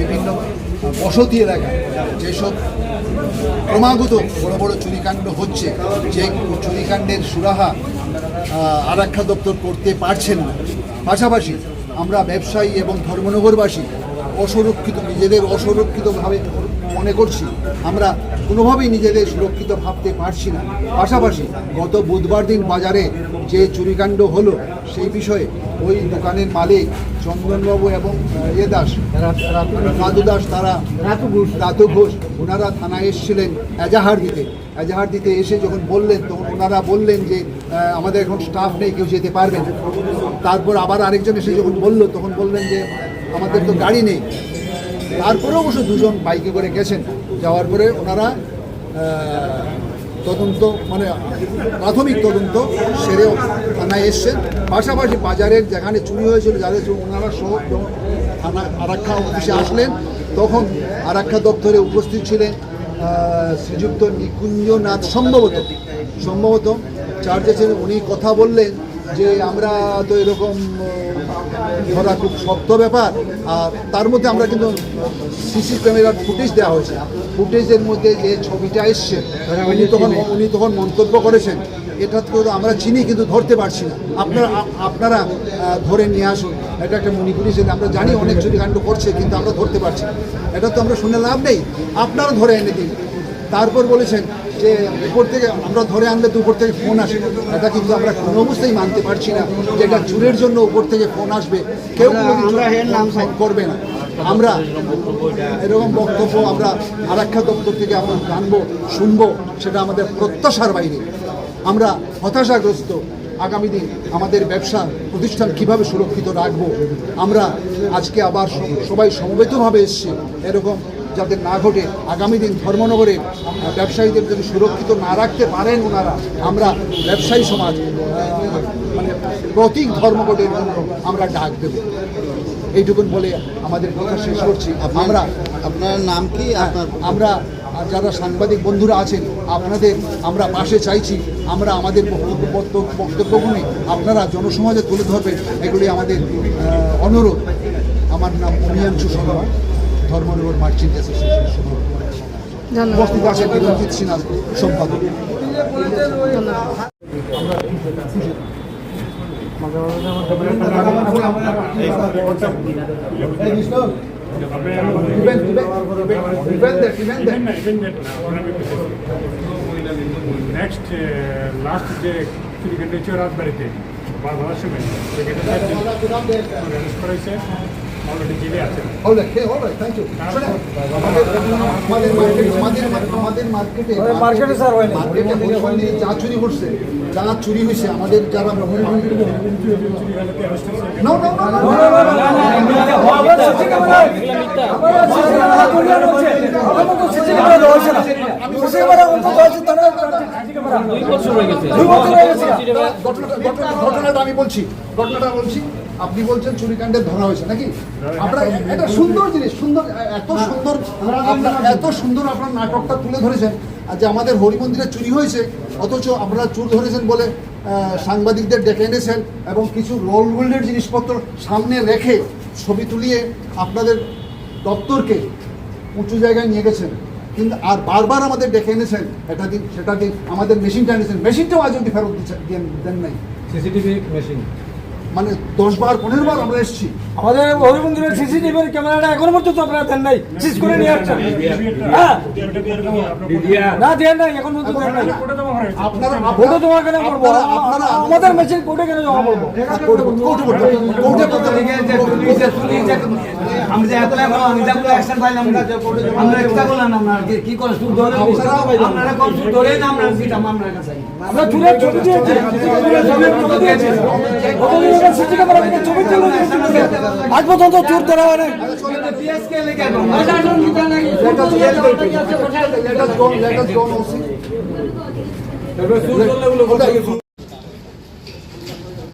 বিভিন্ন বসতি এলাকায় যেসব ক্রমাগত বড় বড় চুরিকাণ্ড হচ্ছে, যে চুরিকাণ্ডের সুরাহা আরক্ষা দপ্তর করতে পারছে না। পাশাপাশি আমরা ব্যবসায়ী এবং ধর্মনগরবাসী অসুরক্ষিত, নিজেদের অসুরক্ষিতভাবে মনে করছি আমরা কোনোভাবেই নিজেদের সুরক্ষিত ভাবতে পারছি না। পাশাপাশি গত বুধবার দিন বাজারে যে চুরিকাণ্ড হলো সেই বিষয়ে ওই দোকানের মালিক চন্দনবাবু এবং এ দাস রাধু দাস তারা রাতু ঘোষ। রাতু ঘোষ ওনারা থানায় এসেছিলেন এজাহার দিতে। এজাহার দিতে এসে যখন বললেন তখন ওনারা বললেন যে আমাদের এখন স্টাফ নেই কেউ যেতে পারবে না। তারপর আবার আরেকজন এসে যখন বলল তখন বললেন যে আমাদের তো গাড়ি নেই। তারপরে অবশ্য দুজন বাইকে করে গেছেন। যাওয়ার পরে ওনারা তদন্ত মানে প্রাথমিক তদন্ত সেরে থানায় এসছেন। পাশাপাশি বাজারের যেখানে চুরি হয়েছিল, যাদের ওনারা সহ থানা আরাক্ষা অফিসে আসলেন, তখন আরাক্ষা দপ্তরে উপস্থিত ছিলেন শ্রীযুক্ত নিকুঞ্জনাথ সম্ভবত। সম্ভবত চার্জে ছিলেন, উনি কথা বললেন। যে আমরা তো এরকম ধরা খুব শক্ত ব্যাপার আর তার মধ্যে আমরা কিন্তু সিসি ক্যামেরার ফুটেজ দেওয়া হয়েছে। ফুটেজের মধ্যে যে ছবিটা এসছে উনি তখন উনি তখন মন্তব্য করেছেন এটা তো আমরা চিনি কিন্তু ধরতে পারছি না। আপনারা আপনারা ধরে নিয়ে আসুন। এটা একটা মণিপুরি ছেলে আমরা জানি অনেক চুরিকাণ্ড করছে কিন্তু আমরা ধরতে পারছি না। এটা তো আমরা শুনে লাভ নেই। আপনারা ধরে এনে দিন। তারপর বলেছেন যে উপর থেকে আমরা ধরে আনলে তো উপর থেকে ফোন আসে এটা কিন্তু আমরা কোনো অবস্থায় মানতে পারছি না যে এটা চুরের জন্য উপর থেকে ফোন আসবে। কেউ ফোন করবে না। আমরা এরকম বক্তব্য আমরা আরক্ষা দপ্তর থেকে আমরা জানব শুনব সেটা আমাদের প্রত্যাশার বাইরে। আমরা হতাশাগ্রস্ত। আগামী দিন আমাদের ব্যবসা প্রতিষ্ঠান কীভাবে সুরক্ষিত রাখব? আমরা আজকে আবার সবাই সমবেতভাবে এসছি। এরকম যাতে না ঘটে আগামী দিন ধর্মনগরে ব্যবসায়ীদের যদি সুরক্ষিত না রাখতে পারেন ওনারা আমরা ব্যবসায়ী সমাজ মানে প্রতীক ধর্মঘটের জন্য আমরা ডাক দেব। এইটুকুন বলে আমাদের কথা শেষ করছি। আমরা আপনার নাম কি? আমরা যারা সাংবাদিক বন্ধুরা আছেন আপনাদের আমরা পাশে চাইছি আমরা আমাদের বক্তব্য বক্তব্য- বক্তব্যগুলি আপনারা জনসমাজে তুলে ধরবেন এগুলি আমাদের অনুরোধ। আমার নাম অমিয়াংশু শর্মা। ধর্মনগর মার্চেন্ট অ্যাসোসিয়েশন সভাপতি উপস্থিত আছেন বিরঞ্জিত সিনহা সম্পাদক? নেক্সট লাস্ট যে ক্রিকেট হচ্ছে রাজবাড়িতে বারবার অলরেডি জেলে আছেন. শোনেন, আমাদের মার্কেটে আমাদের আমাদের মার্কেটে মার্কেটে স্যার হয় মার্কেটে হরিমন্দিরে যা চুরি করছে যা চুরি হয়েছে আমাদের যারা ঘটনাটা আমি বলছি ঘটনাটা বলছি আপনি বলছেন চুরিকাণ্ডে ধরা হয়েছে নাকি? আপনার এটা সুন্দর জিনিস সুন্দর এত সুন্দর এত সুন্দর আপনার নাটকটা তুলে ধরেছেন আর যে আমাদের হরিমন্দিরে চুরি হয়েছে অথচ আপনারা চুর ধরেছেন বলে সাংবাদিকদের ডেকে এনেছেন এবং কিছু রোল গোল্ডের জিনিসপত্র সামনে রেখে ছবি তুলিয়ে আপনাদের দপ্তরকে উঁচু জায়গায় নিয়ে গেছেন। কিন্তু আর বারবার আমাদের ডেকে এনেছেন এটা দিন সেটা দিন আমাদের মেশিনটা এনেছেন। মেশিনটাও আজ অব্দি ফেরত দিচ্ছেন দেন নাই। CCTV machine. মানে দশ বার পনেরো বার আমরা এসেছি। আমাদের হরিমন্দিরের সিসিটিভির ক্যামেরাটা এখনও পর্যন্ত আপনারা দেন নাই সিজ করে নিয়ে আসছেন হ্যাঁ না দেন নাই এখন পর্যন্ত দেন নাই ফটো জমা কেন করব আমাদের মেশিন কোর্টে কেন জমা করব আমরা চুরের ছবি দিয়েছি ছবি দিয়েছি ছবি তুলে আজ পর্যন্ত চোর ধরা হয় নাই।